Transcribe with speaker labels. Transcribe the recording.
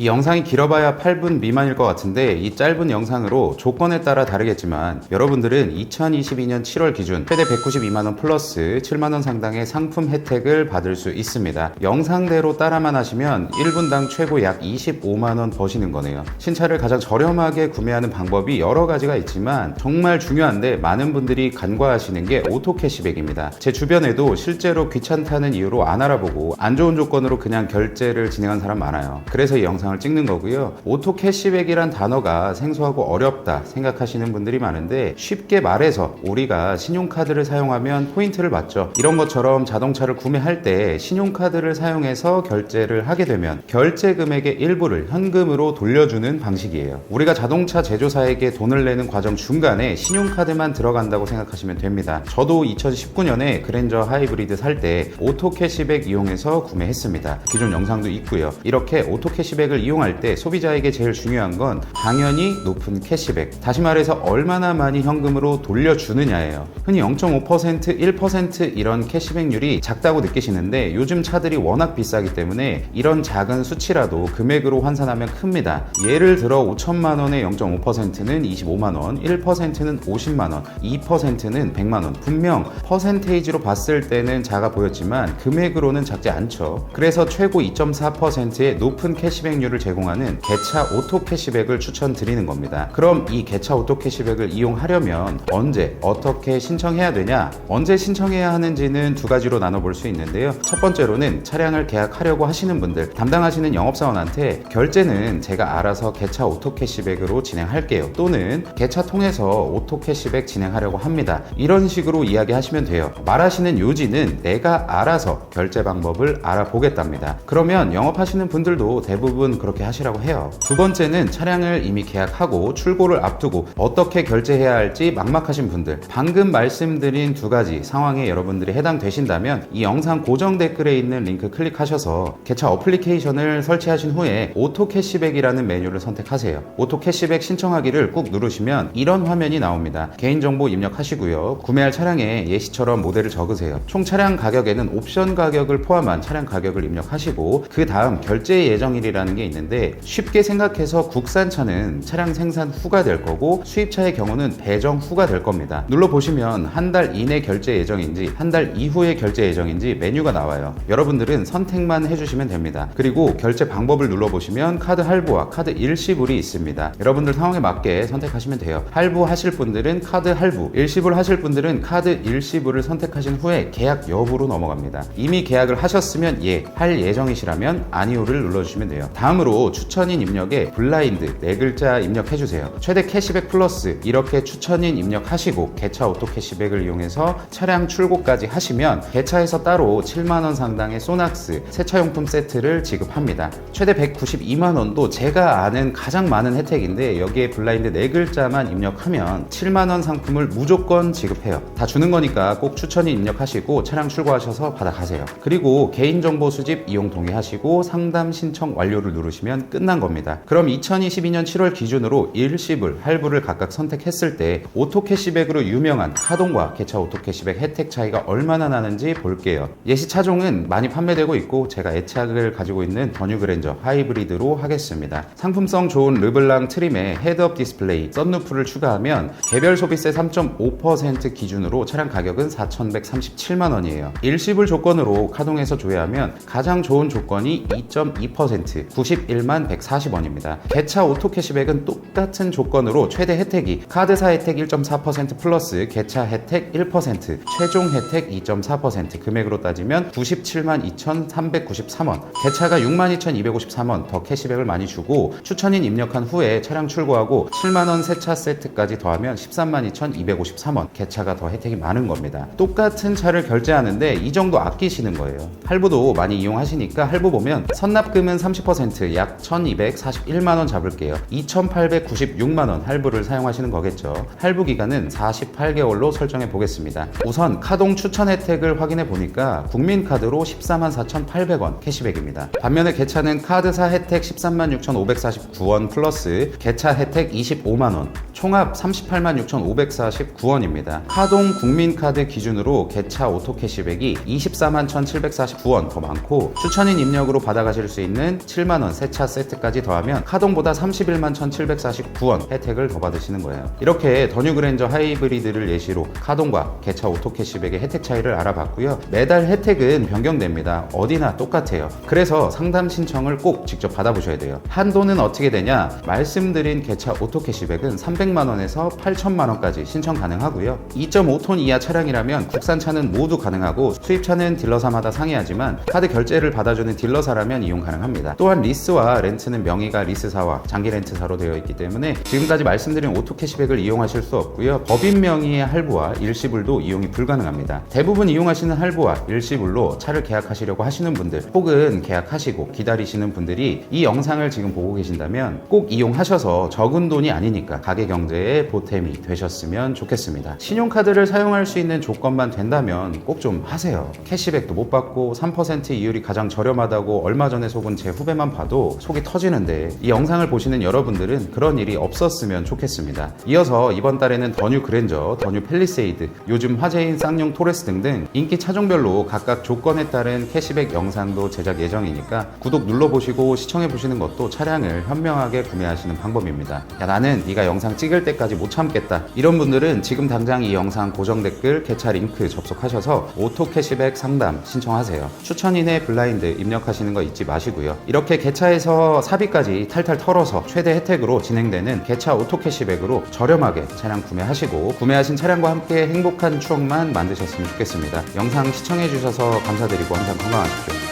Speaker 1: 이 영상이 길어봐야 8분 미만일 것 같은데 이 짧은 영상으로 조건에 따라 다르겠지만 여러분들은 2022년 7월 기준 최대 192만원 플러스 7만원 상당의 상품 혜택을 받을 수 있습니다. 영상대로 따라만 하시면 1분당 최고 약 25만원 버시는 거네요. 신차를 가장 저렴하게 구매하는 방법이 여러 가지가 있지만 정말 중요한데 많은 분들이 간과하시는 게 오토 캐시백입니다. 제 주변에도 실제로 귀찮다는 이유로 안 알아보고 안 좋은 조건으로 그냥 결제를 진행한 사람 많아요. 그래서 이 영상 을 찍는 거고요. 오토 캐시백이란 단어가 생소하고 어렵다 생각하시는 분들이 많은데 쉽게 말해서 우리가 신용카드를 사용하면 포인트를 받죠. 이런 것처럼 자동차를 구매할 때 신용카드를 사용해서 결제를 하게 되면 결제 금액의 일부를 현금으로 돌려주는 방식이에요. 우리가 자동차 제조사에게 돈을 내는 과정 중간에 신용카드만 들어간다고 생각하시면 됩니다. 저도 2019년에 그랜저 하이브리드 살 때 오토 캐시백 이용해서 구매했습니다. 기존 영상도 있고요. 이렇게 오토 캐시백을 이용할 때 소비자에게 제일 중요한 건 당연히 높은 캐시백. 다시 말해서 얼마나 많이 현금으로 돌려주느냐예요. 흔히 0.5%, 1% 이런 캐시백률이 작다고 느끼시는데 요즘 차들이 워낙 비싸기 때문에 이런 작은 수치라도 금액으로 환산하면 큽니다. 예를 들어 5천만 원의 0.5%는 25만 원, 1%는 50만 원, 2%는 100만 원. 분명 퍼센테이지로 봤을 때는 작아 보였지만 금액으로는 작지 않죠. 그래서 최고 2.4%의 높은 캐시백률 을 제공하는 개차 오토 캐시백을 추천드리는 겁니다. 그럼 이 개차 오토 캐시백을 이용하려면 언제 어떻게 신청해야 되냐? 언제 신청해야 하는지는 두 가지로 나눠볼 수 있는데요. 첫 번째로는 차량을 계약하려고 하시는 분들, 담당하시는 영업사원한테 결제는 제가 알아서 개차 오토 캐시백으로 진행할게요. 또는 개차 통해서 오토 캐시백 진행하려고 합니다. 이런 식으로 이야기하시면 돼요. 말하시는 요지는 내가 알아서 결제 방법을 알아보겠답니다. 그러면 영업하시는 분들도 대부분 그렇게 하시라고 해요. 두 번째는 차량을 이미 계약하고 출고를 앞두고 어떻게 결제해야 할지 막막하신 분들, 방금 말씀드린 두 가지 상황에 여러분들이 해당되신다면 이 영상 고정 댓글에 있는 링크 클릭하셔서 개차 어플리케이션을 설치하신 후에 오토 캐시백이라는 메뉴를 선택하세요. 오토 캐시백 신청하기를 꾹 누르시면 이런 화면이 나옵니다. 개인정보 입력하시고요. 구매할 차량에 예시처럼 모델을 적으세요. 총 차량 가격에는 옵션 가격을 포함한 차량 가격을 입력하시고 그 다음 결제 예정일이라는 게 있는데 쉽게 생각해서 국산차는 차량 생산 후가 될 거고 수입차의 경우는 배정 후가 될 겁니다. 눌러보시면 한 달 이내 결제 예정인지 한 달 이후에 결제 예정인지 메뉴가 나와요. 여러분들은 선택만 해주시면 됩니다. 그리고 결제 방법을 눌러보시면 카드 할부와 카드 일시불이 있습니다. 여러분들 상황에 맞게 선택하시면 돼요. 할부 하실 분들은 카드 할부, 일시불 하실 분들은 카드 일시불을 선택하신 후에 계약 여부로 넘어갑니다. 이미 계약을 하셨으면 예, 할 예정이시라면 아니오를 눌러주시면 돼요. 다음 으로 추천인 입력에 블라인드 네 글자 입력해주세요. 최대 캐시백 플러스 이렇게 추천인 입력하시고 개차 오토 캐시백을 이용해서 차량 출고까지 하시면 개차에서 따로 7만원 상당의 소낙스 세차용품 세트를 지급합니다. 최대 192만 원도 제가 아는 가장 많은 혜택인데 여기에 블라인드 네 글자만 입력하면 7만 원 상품을 무조건 지급해요. 다 주는 거니까 꼭 추천인 입력하시고 차량 출고하셔서 받아가세요. 그리고 개인정보 수집 이용 동의하시고 상담 신청 완료를 누르시면 끝난 겁니다. 그럼 2022년 7월 기준으로 일시불, 할부를 각각 선택했을 때 오토 캐시백으로 유명한 하동과 개차 오토 캐시백 혜택 차이가 얼마나 나는지 볼게요. 예시 차종은 많이 판매되고 있고 제가 애착을 가지고 있는 더뉴 그랜저 하이브리드로 하겠습니다. 상품성 좋은 르블랑 트림에 헤드업 디스플레이, 썬루프를 추가하면 개별 소비세 3.5% 기준으로 차량 가격은 4,137만 원이에요. 일시불 조건으로 카동에서 조회하면 가장 좋은 조건이 2.2% 91만 140원입니다. 개차 오토 캐시백은 똑같은 조건으로 최대 혜택이 카드사 혜택 1.4% 플러스 개차 혜택 1% 최종 혜택 2.4% 금액으로 따지면 97만 2,393원 개차가 6만 2,253원 더 캐시백을 많이 주고 추천인 입력한 후에 차량 출고하고 7만원 세차 세트까지 더하면 13만 2,253원 개차가 더 혜택이 많은 겁니다. 똑같은 차를 결제하는데 이 정도 아끼시는 거예요. 할부도 많이 이용하시니까 할부 보면 선납금은 30%약 1,241만원 잡을게요. 2,896만원 할부를 사용하시는 거겠죠. 할부 기간은 48개월로 설정해 보겠습니다. 우선 카동 추천 혜택을 확인해 보니까 국민카드로 14만 4,800원 캐시백입니다. 반면에 개차는 카드사 혜택 13만 6,549원 플러스 개차 혜택 25만원 총합 38만 6,549원입니다. 하동 국민카드 기준으로 개차 오토 캐시백이 24만 1,749원 더 많고 추천인 입력으로 받아가실 수 있는 7만원 세차 세트까지 더하면 하동보다 31만 1,749원 혜택을 더 받으시는 거예요. 이렇게 더뉴 그랜저 하이브리드를 예시로 카동과 개차 오토 캐시백의 혜택 차이를 알아봤고요. 매달 혜택은 변경됩니다. 어디나 똑같아요. 그래서 상담 신청을 꼭 직접 받아보셔야 돼요. 한도는 어떻게 되냐? 말씀드린 개차 오토 캐시백은 300만 원에서 8천만 원까지 신청 가능하고요. 2.5톤 이하 차량이라면 국산차는 모두 가능하고 수입차는 딜러사마다 상이하지만 카드 결제를 받아주는 딜러사라면 이용 가능합니다. 또한 리스와 렌트는 명의가 리스사와 장기 렌트사로 되어 있기 때문에 지금까지 말씀드린 오토 캐시백을 이용하실 수 없고요. 법인 명의의 할부와 일시불도 이용이 불가능합니다. 대부분 이용하시는 할부와 일시불로 차를 계약하시려고 하시는 분들 혹은 계약하시고 기다리시는 분들이 이 영상을 지금 보고 계신다면 꼭 이용하셔서 적은 돈이 아니니까 가게 경 제에 보탬이 되셨으면 좋겠습니다. 신용카드를 사용할 수 있는 조건만 된다면 꼭 좀 하세요. 캐시백도 못 받고 3% 이율이 가장 저렴하다고 얼마 전에 속은 제 후배만 봐도 속이 터지는데 이 영상을 보시는 여러분들은 그런 일이 없었으면 좋겠습니다. 이어서 이번 달에는 더뉴 그랜저, 더뉴 펠리세이드, 요즘 화제인 쌍용 토레스 등등 인기 차종별로 각각 조건에 따른 캐시백 영상도 제작 예정이니까 구독 눌러보시고 시청해보시는 것도 차량을 현명하게 구매하시는 방법입니다. 야 나는 네가 영상 찍을 때까지 못 참겠다. 이런 분들은 지금 당장 이 영상 고정 댓글 개차 링크 접속하셔서 오토 캐시백 상담 신청하세요. 추천인의 블라인드 입력하시는 거 잊지 마시고요. 이렇게 개차에서 사비까지 탈탈 털어서 최대 혜택으로 진행되는 개차 오토 캐시백으로 저렴하게 차량 구매하시고 구매하신 차량과 함께 행복한 추억만 만드셨으면 좋겠습니다. 영상 시청해주셔서 감사드리고 항상 건강하십시오.